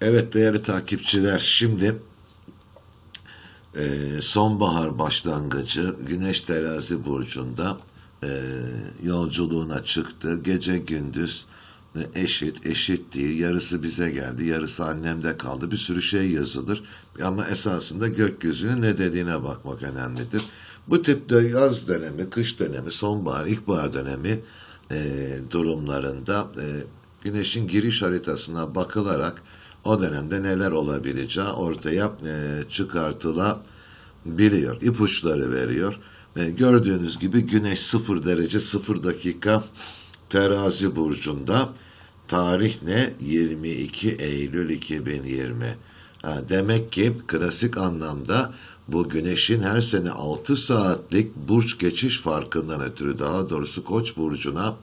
Evet değerli takipçiler şimdi e, sonbahar başlangıcı Güneş Terazi burcunda e, yolculuğuna çıktı. Gece gündüz e, eşit, eşit değil. Yarısı bize geldi, yarısı annemde kaldı. Bir sürü şey yazılır. Ama esasında gökyüzünün ne dediğine bakmak önemlidir. Bu tip de yaz dönemi, kış dönemi, sonbahar, ilkbahar dönemi e, durumlarında e, güneşin giriş haritasına bakılarak o dönemde neler olabileceği ortaya e, çıkartılabiliyor. İpuçları veriyor. E, gördüğünüz gibi güneş 0 derece 0 dakika terazi burcunda. Tarih ne? 22 Eylül 2020. Ha, demek ki klasik anlamda bu güneşin her sene 6 saatlik burç geçiş farkından ötürü daha doğrusu koç burcuna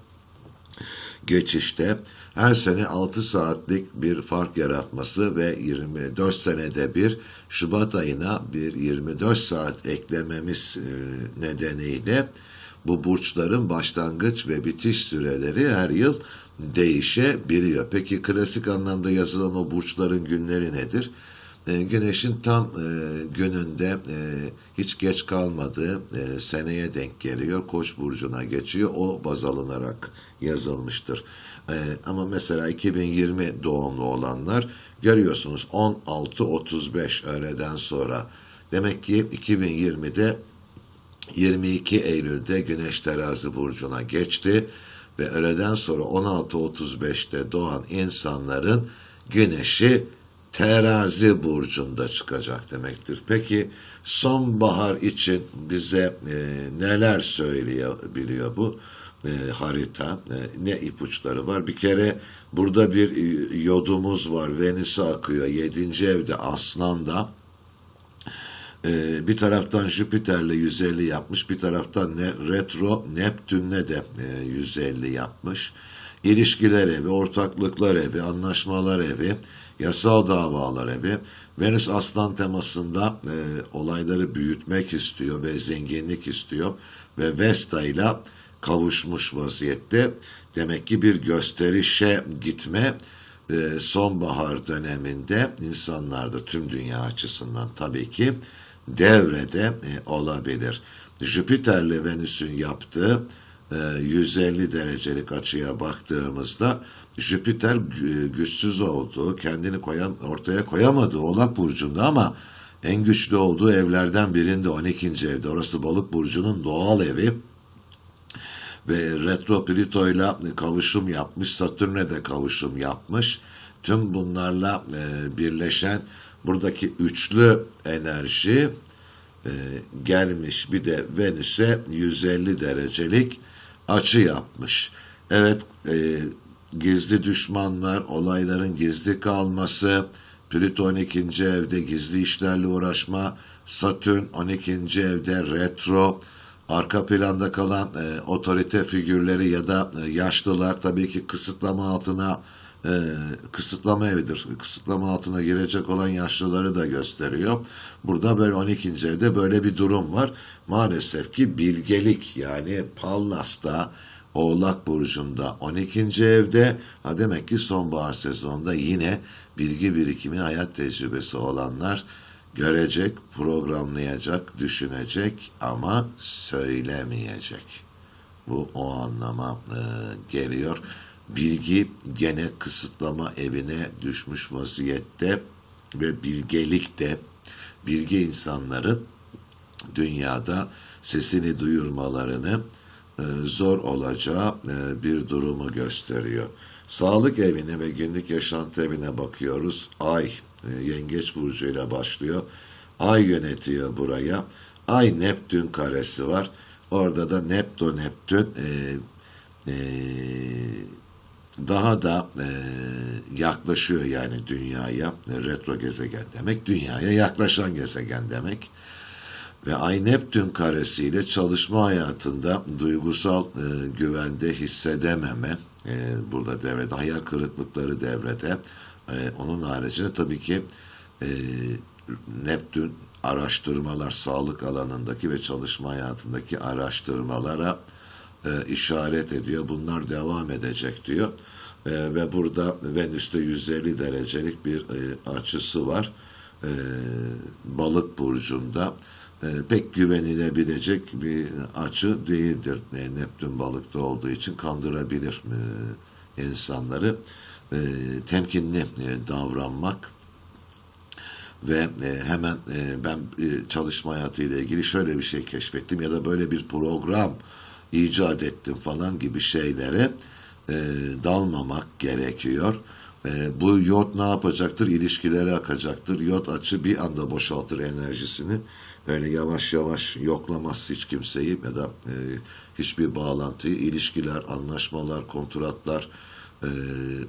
geçişte her sene 6 saatlik bir fark yaratması ve 24 senede bir Şubat ayına bir 24 saat eklememiz e, nedeniyle bu burçların başlangıç ve bitiş süreleri her yıl değişebiliyor. Peki klasik anlamda yazılan o burçların günleri nedir? E, güneşin tam e, gününde e, hiç geç kalmadığı e, seneye denk geliyor. Koç burcuna geçiyor. O baz alınarak yazılmıştır. E, ama mesela 2020 doğumlu olanlar görüyorsunuz 16.35 öğleden sonra. Demek ki 2020'de 22 Eylül'de Güneş Terazi burcuna geçti ve öğleden sonra 16.35'te doğan insanların güneşi terazi burcunda çıkacak demektir. Peki sonbahar için bize e, neler söyleyebiliyor bu e, harita? E, ne ipuçları var? Bir kere burada bir e, yodumuz var. Venüs'e akıyor. 7. evde Aslan'da. E, bir taraftan Jüpiter'le 150 yapmış. Bir taraftan ne, retro Neptün'le de e, 150 yapmış. İlişkiler evi, ortaklıklar evi, anlaşmalar evi, yasal davalar evi. Venüs Aslan temasında e, olayları büyütmek istiyor ve zenginlik istiyor ve Vesta ile kavuşmuş vaziyette. Demek ki bir gösterişe gitme e, sonbahar döneminde insanlarda tüm dünya açısından tabii ki devrede e, olabilir. Jüpiter'le Venüs'ün yaptığı e, 150 derecelik açıya baktığımızda Jüpiter gü- güçsüz olduğu, kendini koyam, ortaya koyamadığı Oğlak Burcu'nda ama en güçlü olduğu evlerden birinde 12. evde. Orası Balık Burcu'nun doğal evi ve retro Plüto'yla kavuşum yapmış, Satürn'e de kavuşum yapmış. Tüm bunlarla e, birleşen buradaki üçlü enerji e, gelmiş bir de Venüs'e 150 derecelik açı yapmış. Evet e, gizli düşmanlar, olayların gizli kalması, Plüto 12. evde gizli işlerle uğraşma, Satürn 12. evde retro, arka planda kalan e, otorite figürleri ya da e, yaşlılar tabii ki kısıtlama altına e, kısıtlama evidir. Kısıtlama altına girecek olan yaşlıları da gösteriyor. Burada böyle 12. evde böyle bir durum var. Maalesef ki bilgelik yani Pallas'ta Oğlak Burcu'nda 12. evde ha demek ki sonbahar sezonunda yine bilgi birikimi hayat tecrübesi olanlar görecek, programlayacak, düşünecek ama söylemeyecek. Bu o anlama e, geliyor. Bilgi gene kısıtlama evine düşmüş vaziyette ve bilgelik de bilgi insanların dünyada sesini duyurmalarını e, zor olacağı e, bir durumu gösteriyor. Sağlık evine ve günlük yaşantı evine bakıyoruz. Ay e, yengeç burcuyla başlıyor. Ay yönetiyor buraya. Ay Neptün karesi var. Orada da Neptün Neptün e, e, daha da e, yaklaşıyor yani dünyaya. Retro gezegen demek. Dünyaya yaklaşan gezegen demek. Ve Ay Neptün karesiyle çalışma hayatında duygusal e, güvende hissedememe e, burada devrede, hayal kırıklıkları devrede. E, onun haricinde tabii ki e, Neptün araştırmalar, sağlık alanındaki ve çalışma hayatındaki araştırmalara e, işaret ediyor. Bunlar devam edecek diyor. E, ve burada Venüs'te 150 derecelik bir e, açısı var. E, balık burcunda e, pek güvenilebilecek bir açı değildir. E, Neptün balıkta olduğu için kandırabilir e, insanları. E, temkinli e, davranmak ve e, hemen e, ben e, çalışma hayatıyla ilgili şöyle bir şey keşfettim ya da böyle bir program icat ettim falan gibi şeylere e, dalmamak gerekiyor. E, bu yod ne yapacaktır? İlişkilere akacaktır. Yod açı bir anda boşaltır enerjisini. Öyle yavaş yavaş yoklamaz hiç kimseyi ya da e, hiçbir bağlantıyı. ilişkiler, anlaşmalar, kontratlar e,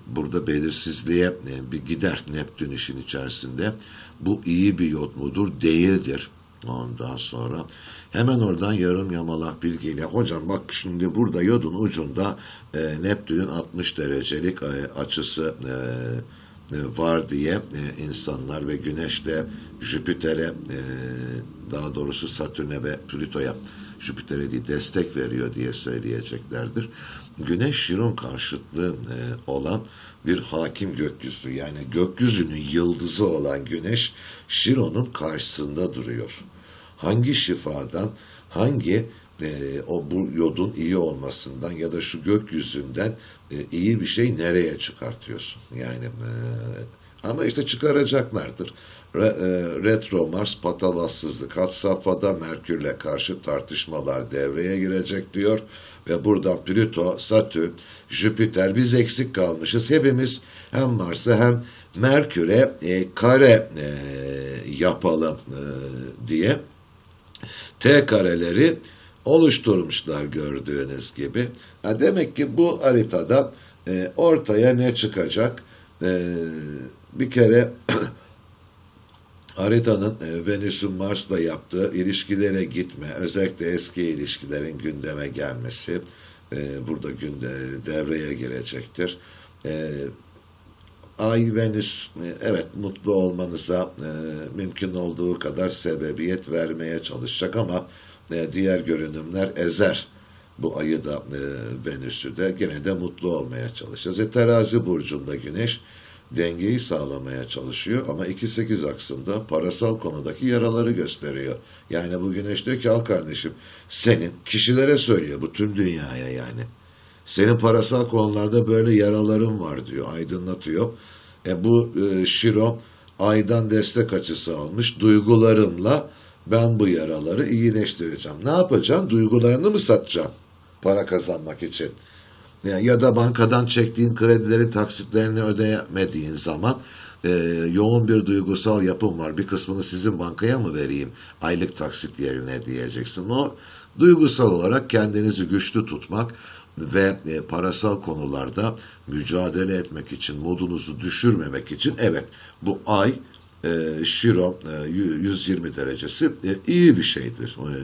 burada belirsizliğe e, bir gider Neptün işin içerisinde. Bu iyi bir yod mudur? Değildir. Ondan sonra hemen oradan yarım yamalak bilgiyle hocam bak şimdi burada yodun ucunda e, Neptün'ün 60 derecelik e, açısı e, e, var diye e, insanlar ve Güneş de Jüpiter'e e, daha doğrusu Satürn'e ve Plüto'ya Jüpiter'e değil destek veriyor diye söyleyeceklerdir. Güneş Şiron karşıtlığı e, olan bir hakim gökyüzü yani gökyüzünün yıldızı olan Güneş Şiron'un karşısında duruyor. Hangi şifadan, hangi e, o bu yodun iyi olmasından ya da şu gökyüzünden e, iyi bir şey nereye çıkartıyorsun? Yani e, ama işte çıkaracaklardır. Re, e, retro Mars patavatsızlık had safhada Merkür'le karşı tartışmalar devreye girecek diyor ve buradan Plüto, Satürn, Jüpiter biz eksik kalmışız. Hepimiz hem Mars'a hem Merkür'e e, kare e, yapalım e, diye T kareleri oluşturmuşlar gördüğünüz gibi. Ha, demek ki bu haritada e, ortaya ne çıkacak? E, bir kere haritanın e, Venüs'ün Mars'la yaptığı ilişkilere gitme, özellikle eski ilişkilerin gündeme gelmesi e, burada günde devreye girecektir. E, Ay, Venüs, e, evet mutlu olmanıza e, mümkün olduğu kadar sebebiyet vermeye çalışacak ama e, diğer görünümler ezer bu ayı da e, Venüs'ü de gene de mutlu olmaya çalışacağız. E, terazi burcunda Güneş dengeyi sağlamaya çalışıyor ama 2-8 aksında parasal konudaki yaraları gösteriyor. Yani bu Güneş diyor ki al kardeşim senin kişilere söylüyor bu tüm dünyaya yani. Senin parasal konularda böyle yaraların var diyor, aydınlatıyor. E bu e, Şiro aydan destek açısı almış. Duygularımla ben bu yaraları iyileştireceğim. Ne yapacaksın? Duygularını mı satacaksın? Para kazanmak için. Ya, ya da bankadan çektiğin kredilerin taksitlerini ödeyemediğin zaman e, yoğun bir duygusal yapım var. Bir kısmını sizin bankaya mı vereyim aylık taksit yerine diyeceksin. O duygusal olarak kendinizi güçlü tutmak ve e, parasal konularda mücadele etmek için, modunuzu düşürmemek için evet bu ay e, Şiro e, 120 derecesi e, iyi bir şeydir. E,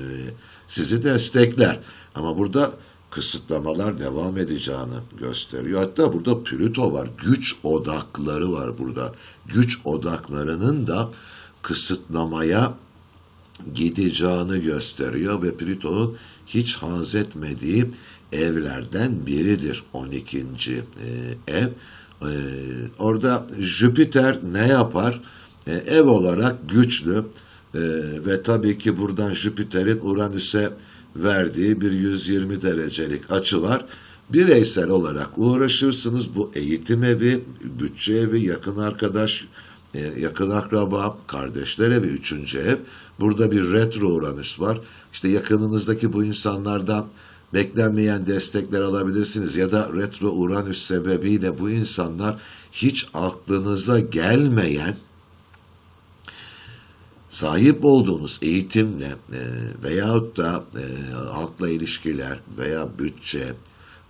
sizi destekler. Ama burada kısıtlamalar devam edeceğini gösteriyor. Hatta burada Plüto var. Güç odakları var burada. Güç odaklarının da kısıtlamaya gideceğini gösteriyor ve Plüton'un hiç haz etmediği evlerden biridir 12. E, ev. E, orada Jüpiter ne yapar? E, ev olarak güçlü ve tabii ki buradan Jüpiter'in Uranüs'e verdiği bir 120 derecelik açı var. Bireysel olarak uğraşırsınız. Bu eğitim evi, bütçe evi, yakın arkadaş, yakın akraba, kardeşler evi, üçüncü ev. Burada bir retro Uranüs var. İşte yakınınızdaki bu insanlardan beklenmeyen destekler alabilirsiniz ya da retro Uranüs sebebiyle bu insanlar hiç aklınıza gelmeyen sahip olduğunuz eğitimle e, veyahut da e, halkla ilişkiler veya bütçe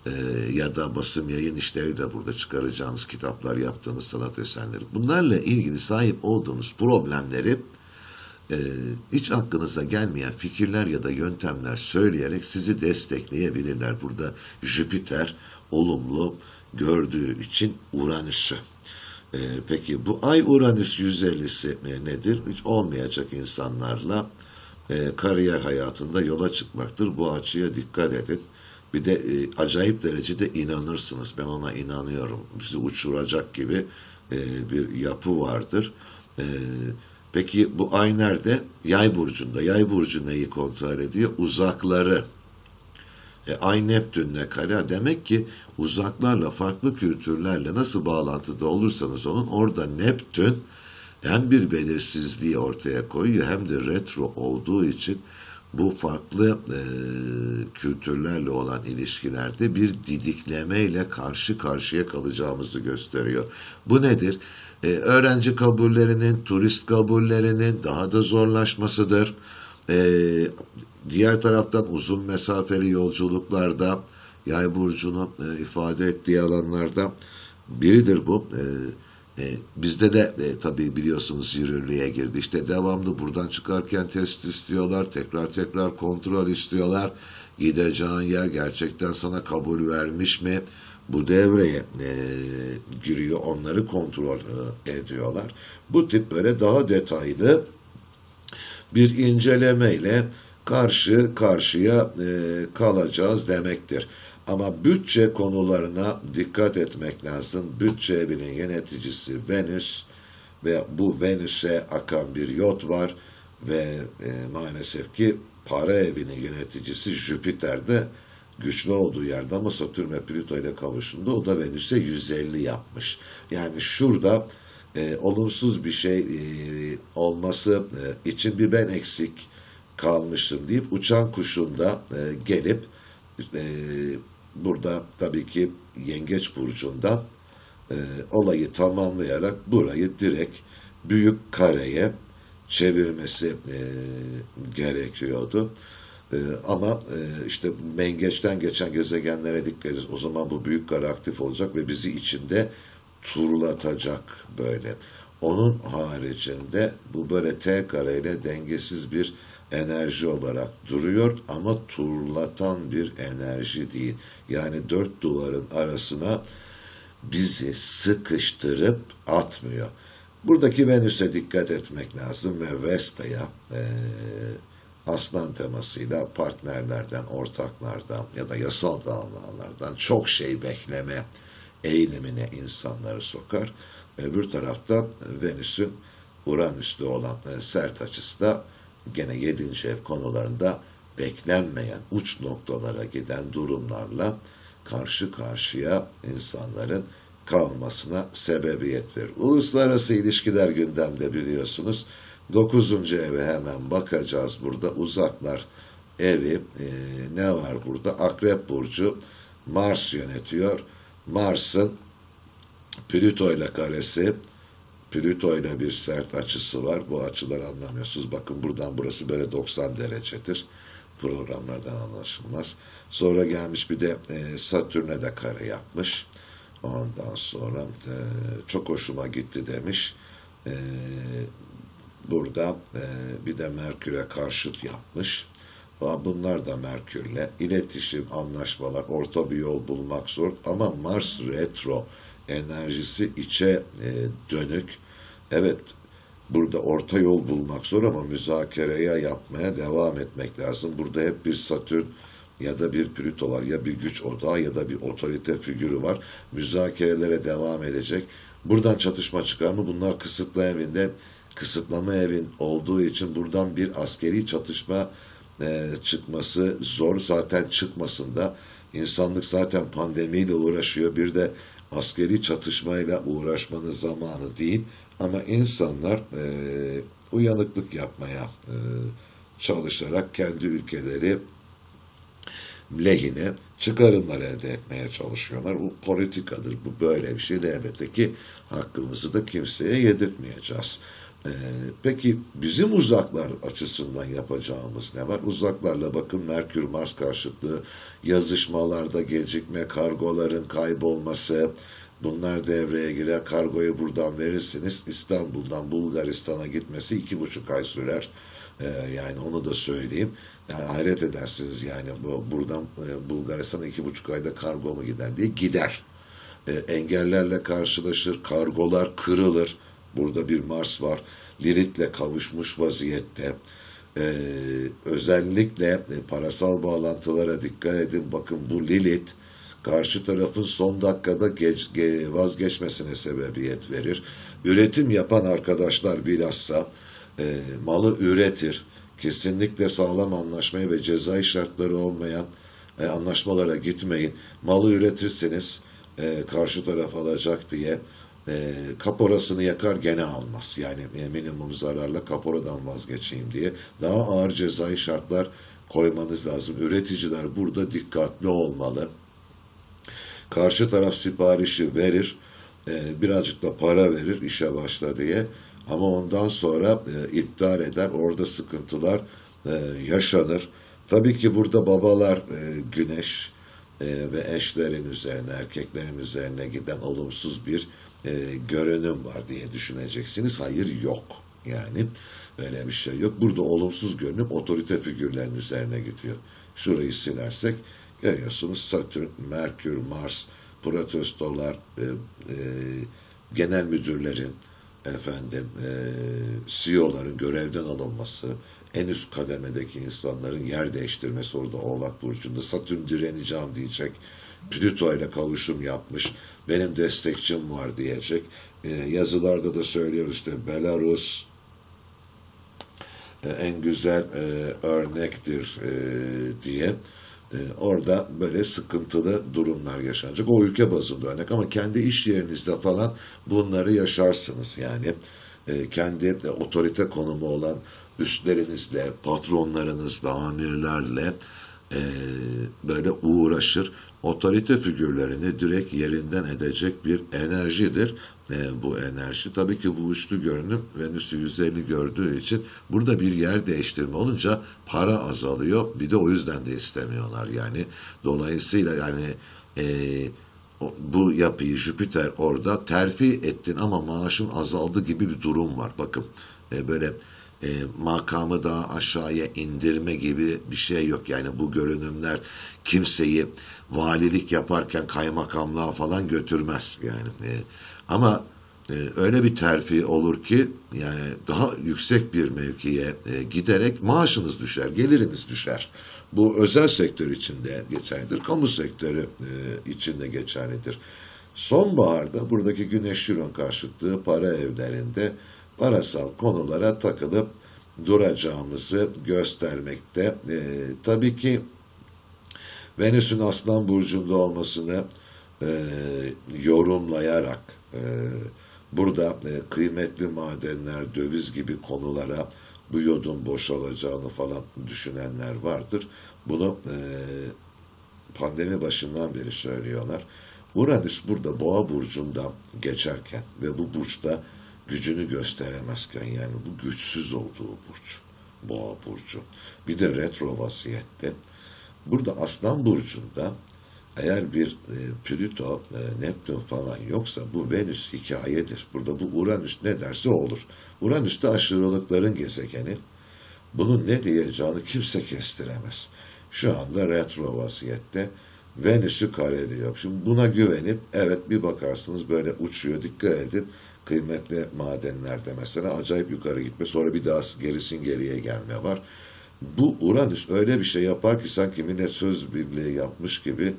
e, ya da basım yayın işleri de burada çıkaracağınız kitaplar yaptığınız sanat eserleri bunlarla ilgili sahip olduğunuz problemleri e, hiç aklınıza gelmeyen fikirler ya da yöntemler söyleyerek sizi destekleyebilirler. Burada Jüpiter olumlu gördüğü için Uranüs'ü. E, peki bu Ay Uranüs 150'si e, nedir? Hiç olmayacak insanlarla e, kariyer hayatında yola çıkmaktır. Bu açıya dikkat edin. Bir de e, acayip derecede inanırsınız. Ben ona inanıyorum. Bizi uçuracak gibi e, bir yapı vardır. E, peki bu ay nerede? Yay burcunda. Yay burcu neyi kontrol ediyor? Uzakları. E, ay Neptün'le kare. Demek ki uzaklarla, farklı kültürlerle nasıl bağlantıda olursanız olun orada Neptün hem bir belirsizliği ortaya koyuyor hem de retro olduğu için bu farklı e, kültürlerle olan ilişkilerde bir didiklemeyle karşı karşıya kalacağımızı gösteriyor. Bu nedir? E, öğrenci kabullerinin, turist kabullerinin daha da zorlaşmasıdır. E, diğer taraftan uzun mesafeli yolculuklarda, yay burcunu e, ifade ettiği alanlarda biridir bu. E, e, bizde de e, tabii biliyorsunuz yürürlüğe girdi. İşte devamlı buradan çıkarken test istiyorlar, tekrar tekrar kontrol istiyorlar. Gideceğin yer gerçekten sana kabul vermiş mi? Bu devreye e, giriyor, onları kontrol e, ediyorlar. Bu tip böyle daha detaylı bir incelemeyle karşı karşıya e, kalacağız demektir. Ama bütçe konularına dikkat etmek lazım. Bütçe evinin yöneticisi Venüs ve bu Venüs'e akan bir yot var ve e, maalesef ki para evinin yöneticisi Jüpiter de güçlü olduğu yerde ama Satürn ve Plüto ile kavuşunda o da Venüs'e 150 yapmış. Yani şurada e, olumsuz bir şey e, olması e, için bir ben eksik kalmıştım deyip uçan kuşunda e, gelip e, burada tabii ki Yengeç Burcu'nda e, olayı tamamlayarak burayı direkt büyük kareye çevirmesi e, gerekiyordu. E, ama e, işte mengeçten geçen gezegenlere dikkat edeceğiz. O zaman bu büyük kare aktif olacak ve bizi içinde turlatacak böyle. Onun haricinde bu böyle T kareyle dengesiz bir enerji olarak duruyor ama turlatan bir enerji değil. Yani dört duvarın arasına bizi sıkıştırıp atmıyor. Buradaki Venüs'e dikkat etmek lazım ve Vesta'ya e, aslan temasıyla partnerlerden, ortaklardan ya da yasal davalardan çok şey bekleme eğilimine insanları sokar. Öbür tarafta Venüs'ün Uranüs'te olan e, sert açısı da gene 7. ev konularında beklenmeyen uç noktalara giden durumlarla karşı karşıya insanların kalmasına sebebiyet verir. Uluslararası ilişkiler gündemde biliyorsunuz. 9. eve hemen bakacağız burada. Uzaklar evi e, ne var burada? Akrep Burcu Mars yönetiyor. Mars'ın Plüto ile karesi Plüto ile bir sert açısı var. Bu açıları anlamıyorsunuz. Bakın buradan burası böyle 90 derecedir. Programlardan anlaşılmaz. Sonra gelmiş bir de e, Satürn'e de kare yapmış. Ondan sonra e, çok hoşuma gitti demiş. E, burada e, bir de Merkür'e karşıt yapmış. Bunlar da Merkür'le. iletişim, anlaşmalar, orta bir yol bulmak zor. Ama Mars retro enerjisi içe e, dönük. Evet burada orta yol bulmak zor ama müzakereye yapmaya devam etmek lazım. Burada hep bir Satürn ya da bir Plüto var ya bir güç odağı ya da bir otorite figürü var. Müzakerelere devam edecek. Buradan çatışma çıkar mı? Bunlar kısıtlı evinde kısıtlama evin olduğu için buradan bir askeri çatışma e, çıkması zor. Zaten çıkmasın da insanlık zaten pandemiyle uğraşıyor. Bir de askeri çatışmayla uğraşmanın zamanı değil. Ama insanlar e, uyanıklık yapmaya e, çalışarak kendi ülkeleri lehine çıkarımlar elde etmeye çalışıyorlar. Bu politikadır. Bu böyle bir şey de elbette ki hakkımızı da kimseye yedirtmeyeceğiz. Ee, peki bizim uzaklar açısından yapacağımız ne var? Uzaklarla bakın Merkür Mars karşıtlığı, yazışmalarda gecikme, kargoların kaybolması, bunlar devreye girer. Kargoyu buradan verirsiniz. İstanbul'dan Bulgaristan'a gitmesi iki buçuk ay sürer. Ee, yani onu da söyleyeyim. Yani hayret edersiniz yani bu buradan e, Bulgaristan'a iki buçuk ayda kargo mu gider diye gider. E, engellerle karşılaşır, kargolar kırılır Burada bir Mars var. Lilith'le kavuşmuş vaziyette. Ee, özellikle e, parasal bağlantılara dikkat edin. Bakın bu Lilith karşı tarafın son dakikada geç, ge- vazgeçmesine sebebiyet verir. Üretim yapan arkadaşlar bilhassa e, malı üretir. Kesinlikle sağlam anlaşmaya ve cezai şartları olmayan e, anlaşmalara gitmeyin. Malı üretirseniz e, karşı taraf alacak diye e, kaporasını yakar gene almaz. Yani e, minimum zararla kaporadan vazgeçeyim diye daha ağır cezai şartlar koymanız lazım. Üreticiler burada dikkatli olmalı. Karşı taraf siparişi verir, e, birazcık da para verir işe başla diye. Ama ondan sonra e, iptal eder, orada sıkıntılar e, yaşanır. Tabii ki burada babalar e, güneş e, ve eşlerin üzerine, erkeklerin üzerine giden olumsuz bir e, görünüm var diye düşüneceksiniz. Hayır yok. Yani öyle bir şey yok. Burada olumsuz görünüm otorite figürlerinin üzerine gidiyor. Şurayı silersek görüyorsunuz Satürn, Merkür, Mars, protestolar, e, e, genel müdürlerin, efendim e, CEO'ların görevden alınması, en üst kademedeki insanların yer değiştirmesi orada Oğlak Burcu'nda Satürn direneceğim diyecek. Plüto ile kavuşum yapmış. Benim destekçim var diyecek. E, yazılarda da söylüyoruz işte Belarus e, en güzel e, örnektir e, diye. E, orada böyle sıkıntılı durumlar yaşanacak. O ülke bazında örnek ama kendi iş yerinizde falan bunları yaşarsınız. Yani e, kendi e, otorite konumu olan üstlerinizle, patronlarınızla, amirlerle e, böyle uğraşır. Otorite figürlerini direkt yerinden edecek bir enerjidir. E, bu enerji tabii ki bu üçlü görünüm Venüs'ü 150 gördüğü için burada bir yer değiştirme olunca para azalıyor. Bir de o yüzden de istemiyorlar yani. Dolayısıyla yani e, bu yapıyı Jüpiter orada terfi ettin ama maaşın azaldı gibi bir durum var. Bakın e, böyle e, makamı daha aşağıya indirme gibi bir şey yok. Yani bu görünümler kimseyi valilik yaparken kaymakamlığa falan götürmez. Yani e, ama e, öyle bir terfi olur ki yani daha yüksek bir mevkiye e, giderek maaşınız düşer, geliriniz düşer. Bu özel sektör içinde geçerlidir, kamu sektörü e, içinde geçerlidir. Sonbaharda buradaki güneş Chiron karşıtlığı para evlerinde parasal konulara takılıp duracağımızı göstermekte. E, tabii ki Venüs'ün Aslan Burcu'nda olmasını e, yorumlayarak e, burada e, kıymetli madenler, döviz gibi konulara bu yodun boşalacağını falan düşünenler vardır. Bunu e, pandemi başından beri söylüyorlar. Uranüs burada Boğa burcunda geçerken ve bu burçta gücünü gösteremezken yani bu güçsüz olduğu burç. Boğa burcu. Bir de retro vaziyette. Burada Aslan burcunda eğer bir e, Plüto, e, Neptün falan yoksa bu Venüs hikayedir. Burada bu Uranüs ne derse olur. Uranüs de aşırılıkların gezegeni. Bunun ne diyeceğini kimse kestiremez. Şu anda retro vaziyette Venüs'ü kareliyor. Şimdi buna güvenip evet bir bakarsınız böyle uçuyor dikkat edin. Kıymetli madenlerde mesela acayip yukarı gitme sonra bir daha gerisin geriye gelme var. Bu Uranüs öyle bir şey yapar ki sanki millet söz birliği yapmış gibi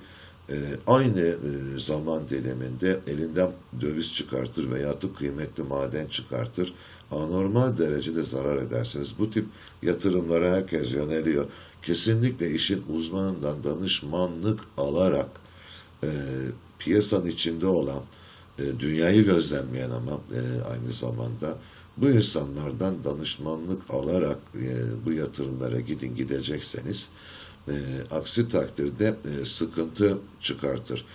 e, aynı e, zaman diliminde elinden döviz çıkartır veya da kıymetli maden çıkartır. Anormal derecede zarar edersiniz. Bu tip yatırımlara herkes yöneliyor. Kesinlikle işin uzmanından danışmanlık alarak e, piyasanın içinde olan, e, dünyayı gözlemleyen ama e, aynı zamanda bu insanlardan danışmanlık alarak e, bu yatırımlara gidin gidecekseniz aksi takdirde sıkıntı çıkartır.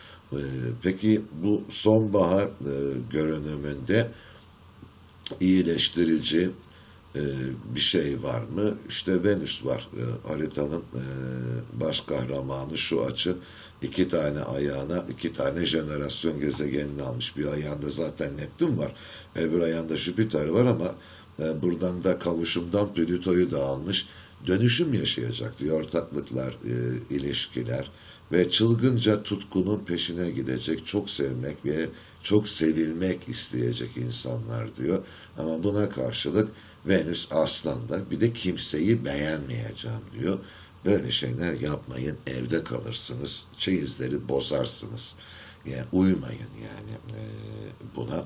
Peki bu sonbahar görünümünde iyileştirici bir şey var mı? İşte Venüs var. E, haritanın baş kahramanı şu açı. İki tane ayağına iki tane jenerasyon gezegenini almış. Bir ayağında zaten Neptün var. Öbür ayağında Jüpiter var ama e, buradan da kavuşumdan Plüto'yu da almış. Dönüşüm yaşayacak diyor. Ortaklıklar, e, ilişkiler, ve çılgınca tutkunun peşine gidecek, çok sevmek ve çok sevilmek isteyecek insanlar diyor. Ama buna karşılık Venüs Aslan'da bir de kimseyi beğenmeyeceğim diyor. Böyle şeyler yapmayın, evde kalırsınız, çeyizleri bozarsınız. Yani uymayın yani e, buna.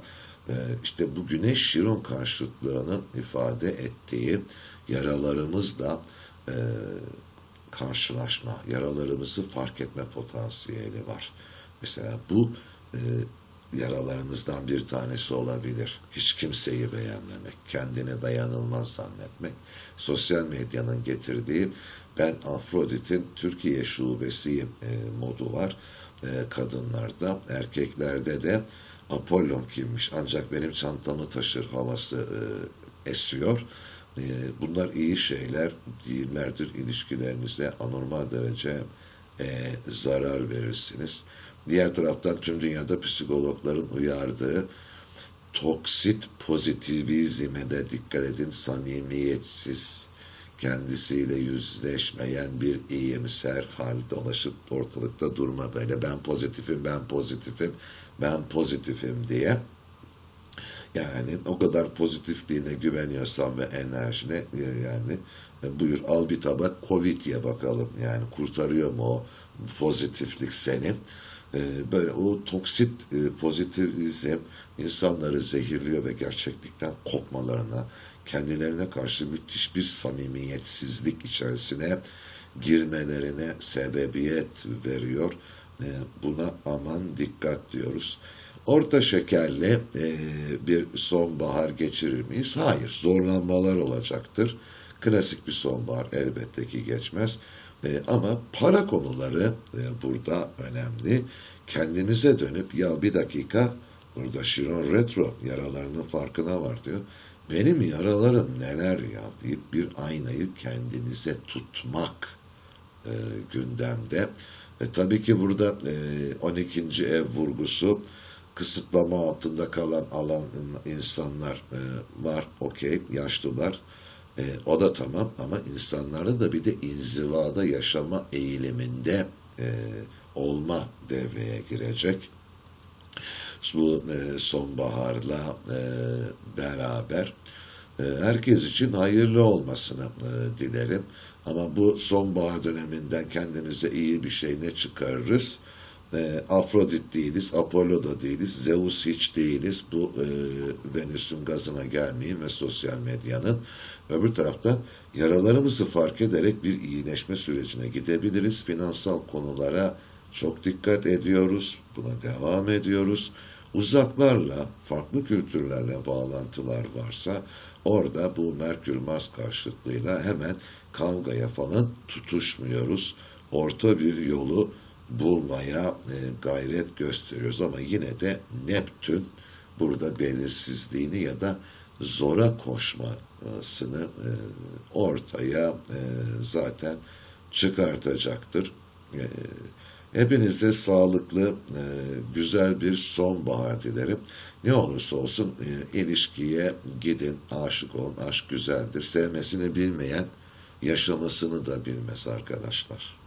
E, işte bu güneş şiron karşıtlığının ifade ettiği yaralarımızla e, karşılaşma, yaralarımızı fark etme potansiyeli var. Mesela bu e, yaralarınızdan bir tanesi olabilir. Hiç kimseyi beğenmemek, kendini dayanılmaz zannetmek. Sosyal medyanın getirdiği ben Afrodit'in Türkiye şubesiyim e, modu var. E, kadınlarda, erkeklerde de Apollon kimmiş ancak benim çantamı taşır havası e, esiyor. E, bunlar iyi şeyler değillerdir. İlişkilerinize anormal derece e, zarar verirsiniz. Diğer taraftan tüm dünyada psikologların uyardığı toksit pozitivizme de dikkat edin samimiyetsiz kendisiyle yüzleşmeyen bir iyimser hal dolaşıp ortalıkta durma böyle. Ben pozitifim ben pozitifim ben pozitifim diye. Yani o kadar pozitifliğine güveniyorsan ve enerjine e, yani e, buyur al bir tabak Covid ye bakalım. Yani kurtarıyor mu o pozitiflik seni E, böyle o toksit e, pozitivizm insanları zehirliyor ve gerçeklikten kopmalarına kendilerine karşı müthiş bir samimiyetsizlik içerisine girmelerine sebebiyet veriyor. E, buna aman dikkat diyoruz. Orta şekerli e, bir sonbahar geçirir miyiz? Hayır. Zorlanmalar olacaktır. Klasik bir sonbahar elbette ki geçmez. E, ama para konuları e, burada önemli. Kendimize dönüp ya bir dakika burada Şiron Retro yaralarının farkına var diyor. Benim yaralarım neler ya deyip bir aynayı kendinize tutmak e, gündemde. E, tabii ki burada e, 12. ev vurgusu kısıtlama altında kalan alan insanlar e, var. Okey, yaşlılar. E, o da tamam ama insanların da bir de inzivada yaşama eğiliminde e, olma devreye girecek. Bu e, sonbaharla e, beraber e, herkes için hayırlı olmasını e, dilerim. Ama bu sonbahar döneminden kendimize iyi bir şey ne çıkarırız? E, Afrodit değiliz, Apollo da değiliz, Zeus hiç değiliz. Bu e, Venüs'ün gazına gelmeyin ve sosyal medyanın. Öbür taraftan yaralarımızı fark ederek bir iyileşme sürecine gidebiliriz. Finansal konulara çok dikkat ediyoruz. Buna devam ediyoruz. Uzaklarla, farklı kültürlerle bağlantılar varsa orada bu Merkür-Mars karşıtlığıyla hemen kavgaya falan tutuşmuyoruz. Orta bir yolu bulmaya e, gayret gösteriyoruz ama yine de Neptün burada belirsizliğini ya da zora koşmasını e, ortaya e, zaten çıkartacaktır. E, hepinize sağlıklı, güzel bir sonbahar dilerim. Ne olursa olsun ilişkiye gidin, aşık olun, aşk güzeldir. Sevmesini bilmeyen yaşamasını da bilmez arkadaşlar.